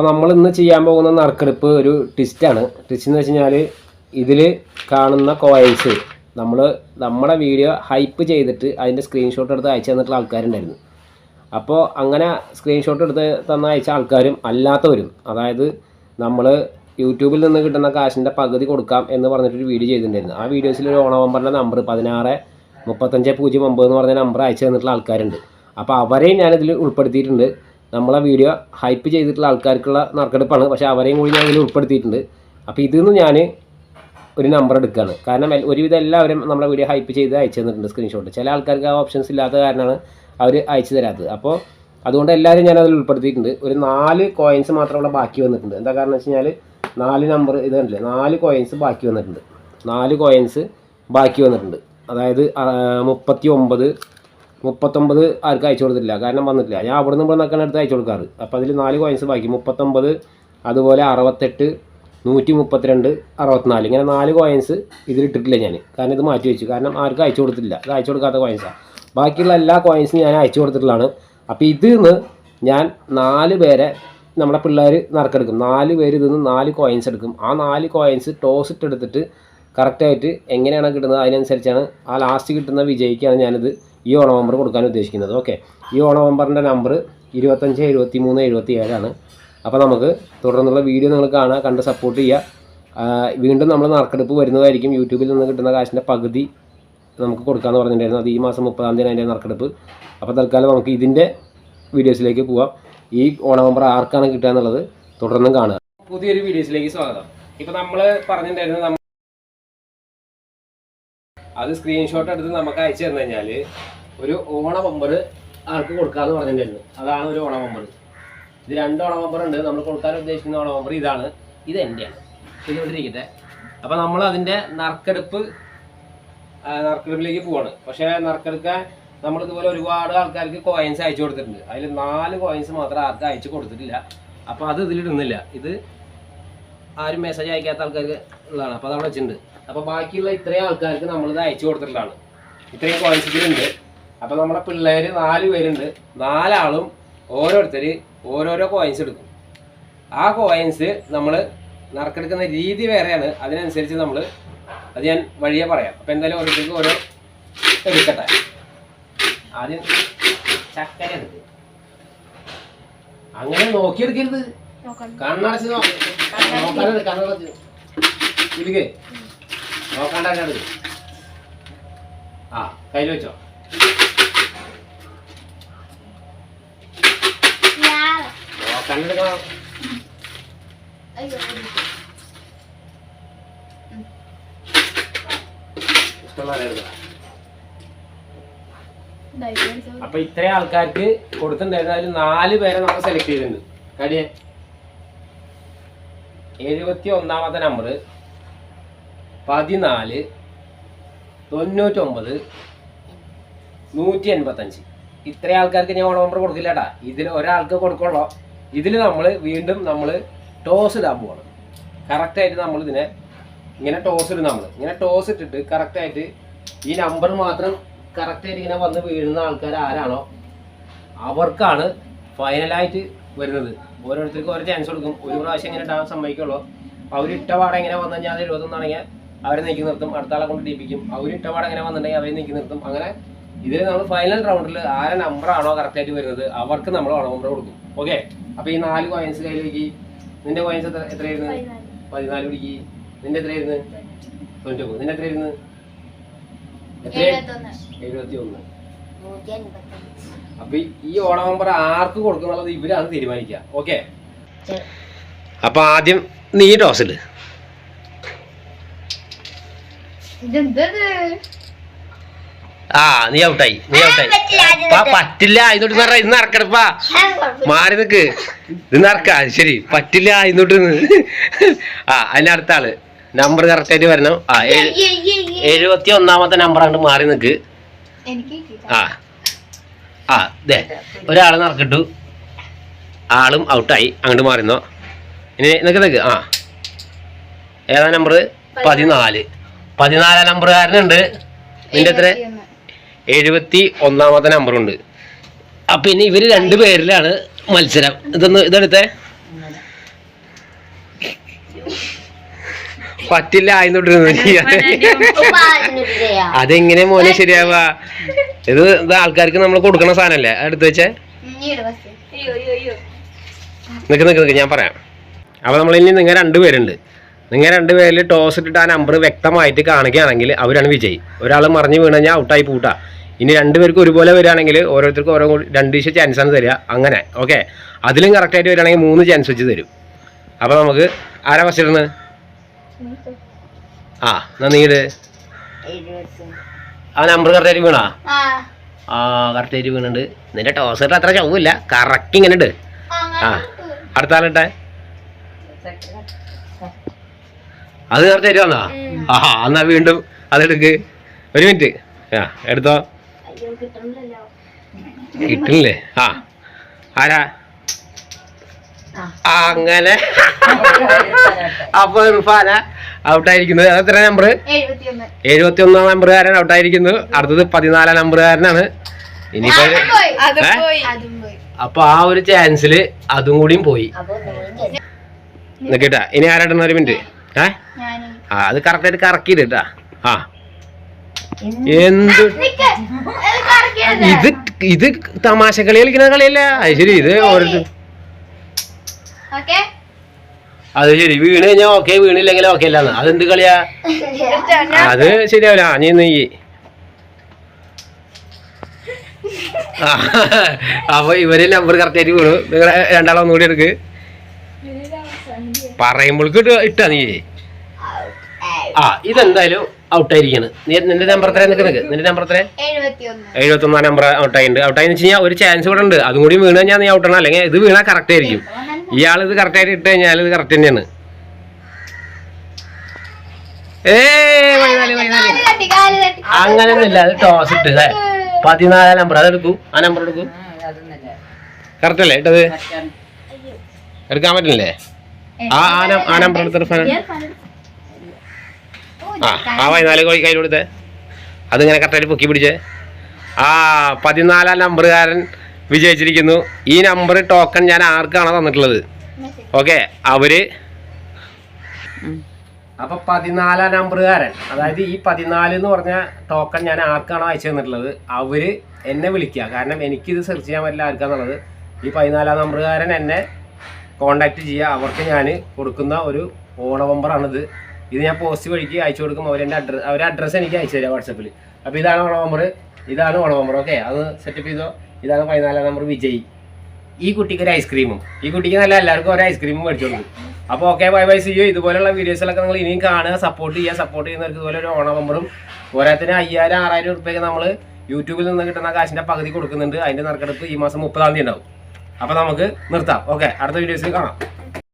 അപ്പോൾ നമ്മൾ ഇന്ന് ചെയ്യാൻ പോകുന്ന നറുക്കെടുപ്പ് ഒരു ട്വിസ്റ്റാണ് ട്വിസ്റ്റ് എന്ന് വെച്ച് കഴിഞ്ഞാൽ ഇതിൽ കാണുന്ന കോയിൻസ് നമ്മൾ നമ്മുടെ വീഡിയോ ഹൈപ്പ് ചെയ്തിട്ട് അതിന്റെ സ്ക്രീൻഷോട്ട് എടുത്ത് അയച്ചു തന്നിട്ടുള്ള ആൾക്കാരുണ്ടായിരുന്നു. അപ്പോൾ അങ്ങനെ സ്ക്രീൻഷോട്ട് എടുത്ത് തന്ന അയച്ച ആൾക്കാരും അല്ലാത്തവരും അതായത് നമ്മൾ യൂട്യൂബിൽ നിന്ന് കിട്ടുന്ന കാശിന്റെ പകുതി കൊടുക്കാം എന്ന് പറഞ്ഞിട്ടൊരു വീഡിയോ ചെയ്തിട്ടുണ്ടായിരുന്നു. ആ വീഡിയോസിൽ ഒരു ഓണ നമ്പറിന്റെ നമ്പർ പതിനാറ് മുപ്പത്തഞ്ച് പൂജ്യം ഒമ്പത് എന്ന് പറഞ്ഞ നമ്പർ അയച്ചു തന്നിട്ടുള്ള ആൾക്കാരുണ്ട്. അപ്പോൾ അവരെയും ഞാനിതിൽ ഉൾപ്പെടുത്തിയിട്ടുണ്ട്. നമ്മളെ വീഡിയോ ഹൈപ്പ് ചെയ്തിട്ടുള്ള ആൾക്കാർക്കുള്ള നറുക്കെടുപ്പാണ്. പക്ഷേ അവരെയും കൂടി ഞാൻ ഇതിൽ ഉൾപ്പെടുത്തിയിട്ടുണ്ട്. അപ്പോൾ ഇതിൽ നിന്ന് ഞാൻ ഒരു നമ്പർ എടുക്കുകയാണ് കാരണം ഒരുവിധം എല്ലാവരും നമ്മുടെ വീഡിയോ ഹൈപ്പ് ചെയ്ത് അയച്ചു തന്നിട്ടുണ്ട് സ്ക്രീൻഷോട്ട് ചില ആൾക്കാർക്ക് ആ ഓപ്ഷൻസ് ഇല്ലാത്ത കാരണമാണ് അവർ അയച്ചു തരാത്തത്. അപ്പോൾ അതുകൊണ്ട് എല്ലാവരും ഞാൻ അതിൽ ഉൾപ്പെടുത്തിയിട്ടുണ്ട്. ഒരു നാല് കോയിൻസ് മാത്രം ഇവിടെ ബാക്കി വന്നിട്ടുണ്ട്. എന്താ കാരണം വെച്ച് കഴിഞ്ഞാൽ നാല് നമ്പർ ഇത് കണ്ടില്ലേ? നാല് കോയിൻസ് ബാക്കി വന്നിട്ടുണ്ട്. നാല് കോയിൻസ് ബാക്കി വന്നിട്ടുണ്ട്. അതായത് മുപ്പത്തി ഒമ്പത് മുപ്പത്തൊമ്പത് ആർക്കും അയച്ചു കൊടുത്തിട്ടില്ല. കാരണം വന്നിട്ടില്ല. ഞാൻ അവിടെ നിന്ന് ഇവിടെ നിന്നൊക്കെയാണ് എടുത്ത് അയച്ചു കൊടുക്കാറ്. അപ്പോൾ അതിൽ നാല് കോയിൻസ് ബാക്കി. മുപ്പത്തൊമ്പത് അതുപോലെ അറുപത്തെട്ട് നൂറ്റി മുപ്പത്തിരണ്ട് അറുപത്തിനാല്. ഇങ്ങനെ നാല് കോയിൻസ് ഇതിലിട്ടിട്ടില്ല ഞാൻ കാരണം ഇത് മാറ്റി വെച്ചു. കാരണം ആർക്കും അയച്ചു കൊടുത്തിട്ടില്ല. ഇത് അയച്ചു കൊടുക്കാത്ത കോയിൻസാണ് ബാക്കിയുള്ള എല്ലാ കോയിൻസും ഞാൻ അയച്ചു കൊടുത്തിട്ടുള്ളതാണ്. അപ്പോൾ ഇതിൽ നിന്ന് ഞാൻ നാല് പേരെ നമ്മുടെ പിള്ളേർ നറുക്കെടുക്കും. നാല് പേര് ഇതിൽ നിന്ന് നാല് കോയിൻസ് എടുക്കും. ആ നാല് കോയിൻസ് ടോസ് ഇട്ടെടുത്തിട്ട് കറക്റ്റായിട്ട് എങ്ങനെയാണ് കിട്ടുന്നത്? അതിനനുസരിച്ചാണ് ആ ലാസ്റ്റ് കിട്ടുന്ന വിജയിക്കാണ് ഞാനിത് ഈ ഓണ നമ്പർ കൊടുക്കാൻ ഉദ്ദേശിക്കുന്നത്. ഓക്കെ ഈ ഓണ നമ്പറിന്റെ നമ്പർ ഇരുപത്തഞ്ച് എഴുപത്തി മൂന്ന് എഴുപത്തി ഏഴാണ് അപ്പോൾ നമുക്ക് തുടർന്നുള്ള വീഡിയോ നിങ്ങൾ കാണുക കണ്ട് സപ്പോർട്ട് ചെയ്യുക. വീണ്ടും നമ്മൾ നറുക്കെടുപ്പ് വരുന്നതായിരിക്കും. യൂട്യൂബിൽ നിന്ന് കിട്ടുന്ന കാശിന്റെ പകുതി നമുക്ക് കൊടുക്കാമെന്ന് പറഞ്ഞിട്ടുണ്ടായിരുന്നു. അത് ഈ മാസം മുപ്പതാം തീയതി അതിന്റെ നറുക്കെടുപ്പ്. അപ്പോൾ തൽക്കാലം നമുക്ക് ഇതിന്റെ വീഡിയോസിലേക്ക് പോവാം. ഈ ഓണ നമ്പർ ആർക്കാണ് കിട്ടുക എന്നുള്ളത് തുടർന്നും കാണുക. പുതിയൊരു വീഡിയോസിലേക്ക് സ്വാഗതം. ഇപ്പോൾ നമ്മൾ പറഞ്ഞിട്ടുണ്ടായിരുന്നു അത് സ്ക്രീൻഷോട്ട് എടുത്ത് നമുക്ക് അയച്ചു തന്നു കഴിഞ്ഞാൽ ഒരു ഓണ നമ്പർ ആൾക്ക് കൊടുക്കാമെന്ന് പറഞ്ഞിട്ടുണ്ടായിരുന്നു. അതാണ് ഒരു ഓണ ഇത് രണ്ട് ഓണ ഉണ്ട്. നമ്മൾ കൊടുക്കാൻ ഉദ്ദേശിക്കുന്ന ഓണ ഇതാണ്. ഇത് എന്റെയാണ് ഇത് ഇവിടെ ഇരിക്കട്ടെ അപ്പോൾ നമ്മൾ അതിന്റെ നറുക്കെടുപ്പ് നറുക്കെടുപ്പിലേക്ക് പോവാണ്. പക്ഷേ നറുക്കെടുക്കാൻ നമ്മൾ ഇതുപോലെ ഒരുപാട് ആൾക്കാർക്ക് കോയിൻസ് അയച്ചു കൊടുത്തിട്ടുണ്ട്. അതിൽ നാല് കോയിൻസ് മാത്രം ആർക്കും അയച്ചു കൊടുത്തിട്ടില്ല. അപ്പോൾ അത് ഇതിലിടുന്നില്ല. ഇത് ആരും മെസ്സേജ് അയക്കാത്ത ആൾക്കാർക്ക് ഉള്ളതാണ്. അപ്പോൾ അതവിടെ വെച്ചിട്ടുണ്ട്. അപ്പോൾ ബാക്കിയുള്ള ഇത്രയും ആൾക്കാർക്ക് നമ്മളിത് അയച്ചു കൊടുത്തിട്ടുള്ളതാണ്. ഇത്രയും ക്വാളിറ്റിയിലുണ്ട് അപ്പോൾ നമ്മുടെ പിള്ളേർ നാല് പേരുണ്ട്. നാലാളും ഓരോരുത്തർ ഓരോരോ കോയിൻസ് എടുക്കും. ആ കോയിൻസ് നമ്മൾ നറുക്കെടുക്കുന്ന രീതി വേറെയാണ്. അതിനനുസരിച്ച് നമ്മൾ അത് ഞാൻ വഴിയെ പറയാം. അപ്പോൾ എന്തായാലും ഓരോരുത്തർക്ക് ഓരോ എടുക്കട്ടെ. ആദ്യം ചക്കര എടുക്കും. അങ്ങനെ നോക്കിയെടുക്കരുത്. കണ്ണടച്ച് നോ- നോക്കാതെ കണ്ണടച്ച്. ഇരിക്കേ നോക്കണ്ട ആ കയ്യിൽ വെച്ചോ. അപ്പൊ ഇത്രയും ആൾക്കാർക്ക് കൊടുത്തിട്ടുണ്ടായിരുന്നു അതിൽ നാല് പേരെ നമ്മൾ സെലക്ട് ചെയ്തിട്ടുണ്ട്. കടിയെ എഴുപത്തി ഒന്നാമത്തെ നമ്പർ പതിനാല് തൊണ്ണൂറ്റൊമ്പത് നൂറ്റി എൺപത്തഞ്ച് ഇത്രയും ആൾക്കാർക്ക് ഞാൻ ഓണ നമ്പർ കൊടുക്കില്ല കേട്ടാ ഇതിൽ ഒരാൾക്ക് കൊടുക്കുള്ളൂ. ഇതിൽ നമ്മൾ വീണ്ടും നമ്മൾ ടോസ് ഇടാൻ പോവാണ്. കറക്റ്റായിട്ട് നമ്മൾ ഇതിനെ ഇങ്ങനെ ടോസ് ഇടും നമ്മൾ. ഇങ്ങനെ ടോസ് ഇട്ടിട്ട് കറക്റ്റായിട്ട് ഈ നമ്പർ മാത്രം കറക്റ്റായിട്ട് ഇങ്ങനെ വന്ന് വീഴുന്ന ആൾക്കാർ ആരാണോ അവർക്കാണ് ഫൈനലായിട്ട് വരുന്നത്. ഓരോരുത്തർക്കും ഓരോ ചാൻസ് കൊടുക്കും. ഒരു പ്രാവശ്യം ഇങ്ങനെ ഇടാൻ സമ്മതിക്കുള്ളൂ. അവരിട്ട പാടം ഇങ്ങനെ വന്നു കഴിഞ്ഞാൽ എഴുപത്തൊന്നാണെങ്കിൽ അവരെ നീക്കി നിർത്തും അടുത്ത ആളെ കൊണ്ട് ടീപ്പിക്കും അവർ ഇട്ടപാട് എങ്ങനെ വന്നിട്ടുണ്ടെങ്കിൽ അവരെ നീക്കി നിർത്തും. അങ്ങനെ ഇതിൽ നമ്മൾ ഫൈനൽ റൗണ്ടിൽ ആരെ നമ്പറാണോ കറക്റ്റായിട്ട് വരുന്നത് അവർക്ക് നമ്മൾ ഓണം നമ്പർ കൊടുക്കും. ഓക്കെ അപ്പോൾ ഈ നാല് കോയിൻസ് കയ്യിലേക്ക് നിന്റെ കോയിൻസ് എത്ര എത്രയായിരുന്നു? പതിനാല് പിടിക്ക്. നിന്റെ എത്രയായിരുന്നു? തൊണ്ണൂറ്റി നിന്റെ എത്രയായിരുന്നു? എഴുപത്തി ഒന്ന് അപ്പൊ ഈ- ഈ ഓണ നമ്പർ ആർക്ക് കൊടുക്കുന്നുള്ളത് ഇവരാണ് തീരുമാനിക്കുക. ഓക്കെ അപ്പൊ ആദ്യം നീ ടോസ് ഇട്. ആ നീ ഔട്ടായി നീ ഔട്ടായി. പറ്റില്ല ഇന്നോട്ട് പറ ഇന്ന് ഇറക്കണപ്പാ മാറി നിക്ക് ഇന്ന് ഇറക്ക ശരി പറ്റില്ല ഇന്നോട്ട്. ആ അതിന്റെ അടുത്ത ആൾ. നമ്പർ കറക്റ്റ് ആയിട്ട് വരണം. ആ എഴുപത്തി ഒന്നാമത്തെ നമ്പർ അങ്ങോട്ട് മാറി നിക്ക്. ആ ആ ദേ ഒരാളെ നറുക്കിട്ടു ആളും ഔട്ടായി അങ്ങോട്ട് മാറിന്നോ ഇനി നിക്ക് നിക്ക് ആ. ഏതാ നമ്പർ പതിനാല്. പതിനാലാം നമ്പറുകാരനുണ്ട്. നിന്റെ എത്ര? എഴുപത്തി ഒന്നാമത്തെ നമ്പറുണ്ട്. അപ്പൊ ഇനി ഇവർ രണ്ടുപേരിലാണ് മത്സരം. ഇതൊന്ന് ഇതെടുത്തേ. പറ്റില്ല ആയിരുന്നു അതെങ്ങനെ മോനെ ശരിയാവാ ഇത് ആൾക്കാർക്ക് നമ്മൾ കൊടുക്കണ സാധനല്ലേ? അടുത്ത് വെച്ചേ. നിക്ക് നിക്ക് നിക്ക് ഞാൻ പറയാം. അപ്പൊ നമ്മളിനി നിങ്ങൾ രണ്ടുപേരുണ്ട് നിങ്ങൾ രണ്ടുപേരിൽ ടോസ് ഇട്ടിട്ട് ആ നമ്പർ വ്യക്തമായിട്ട് കാണുകയാണെങ്കിൽ അവരാണ് വിജയി. ഒരാൾ മറിഞ്ഞ് വീണ് കഴിഞ്ഞാൽ ഔട്ടായി പൂട്ടാ. ഇനി രണ്ടുപേർക്കും ഒരുപോലെ വരികയാണെങ്കിൽ ഓരോരുത്തർക്കും ഓരോ രണ്ട് ദിവസം ചാൻസാണ് തരിക. അങ്ങനെ ഓക്കെ അതിലും കറക്റ്റായിട്ട് വരികയാണെങ്കിൽ മൂന്ന് ചാൻസ് വെച്ച് തരും. അപ്പോൾ നമുക്ക് ആരാ ഫസ്റ്റ് ഇടുന്നത്? ആ എന്നാ നീട് ആ നമ്പർ കറക്റ്റായിട്ട് വീണാ? ആ. കറക്റ്റായിട്ട് വീണുണ്ട്. നിന്റെ ടോസ് ഇട്ട് അത്ര ചവില്ല കറക്റ്റ് ഇങ്ങനെ ഉണ്ട് ആ അടുത്ത ആളിട്ടെ അത് നേരത്തെ തരുവാന്നാ ആ എന്നാ വീണ്ടും അതെടുക്ക്. ഒരു മിനിറ്റ്. ആ എടുത്തോ. കിട്ടില്ലേ ആ. ആരാ? അങ്ങനെ. അപ്പൊ ഇർഫാന ഔട്ടായിരിക്കുന്നത്. എത്ര നമ്പർ എഴുപത്തി ഒന്നാം നമ്പറുകാരൻ ഔട്ടായിരിക്കുന്നു. അടുത്തത് പതിനാലാം നമ്പറുകാരനാണ്. ഇനിയിപ്പോ? അപ്പൊ ആ ഒരു ചാൻസിൽ അതും കൂടിയും പോയി. നിക്കട്ടെ ഇനി ആരാടുന്ന ഒരു മിനിറ്റ്. ഏ? ആ അത് കറക്റ്റായിട്ട് കറക്കിയിട്ടാ ആ. എന്ത്? ഇത് ഇത് തമാശ കളി കളിക്കുന്ന കളിയല്ല. അത് ശരി ഇത് ഓരോരുത്തർ. അത് ശരി വീണ് കഴിഞ്ഞാൽ ഓക്കെ വീണില്ലെങ്കിൽ ഓക്കെ അല്ലാന്ന്. അതെന്ത് കളിയാ? അത് ശരിയാവില്ല. ആ, നീ നീ അപ്പൊ ഇവരെ നമ്പർ കറക്റ്റായിട്ട് വീണു. നിങ്ങളെ രണ്ടാളൊന്നുകൂടി എടുക്ക്. പറയുമ്പോൾക്ക് ഇട്ടാ നീ. ആ ഇതെന്തായാലും ഔട്ടായിരിക്കാണ്. നീ നിന്റെ നമ്പർ എത്ര നിൽക്കുന്നത് നിന്റെ നമ്പർ എത്ര എഴുപത്തി ഒന്നാം നമ്പർ ഔട്ടായിട്ടുണ്ട്. ഔട്ടായെന്ന് വെച്ച് കഴിഞ്ഞാൽ ഒരു ചാൻസ് കൂടെ ഉണ്ട്. അതും കൂടി വീണ് കഴിഞ്ഞാൽ നീ ഔട്ടാണ് അല്ലെങ്കിൽ ഇത് വീണാൽ കറക്റ്റ് ആയിരിക്കും. ഇയാൾ ഇത് കറക്റ്റ് ആയിട്ട് ഇട്ട് കഴിഞ്ഞാൽ ഇത് കറക്റ്റ് തന്നെയാണ്. ഏ അങ്ങനെയൊന്നുമില്ല. അത് ടോസ് ഇട്ട്. പതിനാലാം നമ്പർ അതെടുക്കൂ ആ നമ്പർ എടുക്കൂ. കറക്റ്റ് അല്ലേ ഇട്ടത്? എടുക്കാൻ പറ്റില്ലേ? ആ ഫാൻ ആ ആ പതിനാല് കോഴി കയ്യിൽ കൊടുത്തേ അതിങ്ങനെ കറക്റ്റായിട്ട് പൊക്കി പിടിച്ചേ. ആ പതിനാലാം നമ്പറുകാരൻ വിജയിച്ചിരിക്കുന്നു. ഈ നമ്പർ ടോക്കൺ ഞാൻ ആർക്കാണ് തന്നിട്ടുള്ളത്? ഓക്കെ അവർ. അപ്പൊ പതിനാലാം നമ്പറുകാരൻ അതായത് ഈ പതിനാല് എന്ന് പറഞ്ഞ ടോക്കൺ ഞാൻ ആർക്കാണോ അയച്ചു തന്നിട്ടുള്ളത് അവർ എന്നെ വിളിക്കുക. കാരണം എനിക്കിത് സെർച്ച് ചെയ്യാൻ പറ്റില്ല ആർക്കാന്നുള്ളത്. ഈ പതിനാലാം നമ്പറുകാരൻ എന്നെ കോണ്ടാക്ട് ചെയ്യുക അവർക്ക് ഞാൻ കൊടുക്കുന്ന ഒരു ഓണ നമ്പറാണിത് ഇത് ഞാൻ പോസ്റ്റ് വഴിക്ക് അയച്ചു കൊടുക്കും. അവരെന്റെ അഡ്രസ് അവരുടെ അഡ്രസ്സ് എനിക്ക് അയച്ചു തരാം വാട്സപ്പിൽ അപ്പോൾ ഇതാണ് ഓണ നമ്പർ ഇതാണ് ഓണ നമ്പർ ഓക്കെ അത് സെറ്റപ്പ് ചെയ്തോ? ഇതാണ് പതിനാലാം നമ്പർ വിജയ്. ഈ കുട്ടിക്ക് ഒരു ഐസ്ക്രീമും ഈ കുട്ടിക്ക് നല്ല എല്ലാവർക്കും ഒരു ഐസ്ക്രീമും മേടിച്ചു കൊടുക്കും. അപ്പോൾ ഓക്കെ ബൈ ബൈ സിയോ ഇതുപോലുള്ള വീഡിയോസിലൊക്കെ നിങ്ങൾ ഇനിയും കാണുക. സപ്പോർട്ട് ചെയ്യുക. സപ്പോർട്ട് ചെയ്യുന്നവർക്ക് ഇതുപോലെ ഒരു ഓണ നമ്പറും ഓരോരുത്തരും അയ്യായിരം ആറായിരം ഉറുപ്പ്യൊക്കെ നമ്മൾ യൂട്യൂബിൽ നിന്ന് കിട്ടുന്ന കാശിന്റെ പകുതി കൊടുക്കുന്നുണ്ട്. അതിന്റെ നറുക്കെടുപ്പ് ഈ മാസം മുപ്പതാം തീയതി ഉണ്ടാവും. അപ്പോൾ നമുക്ക് നിർത്താം. ഓക്കെ അടുത്ത വീഡിയോസിൽ കാണാം.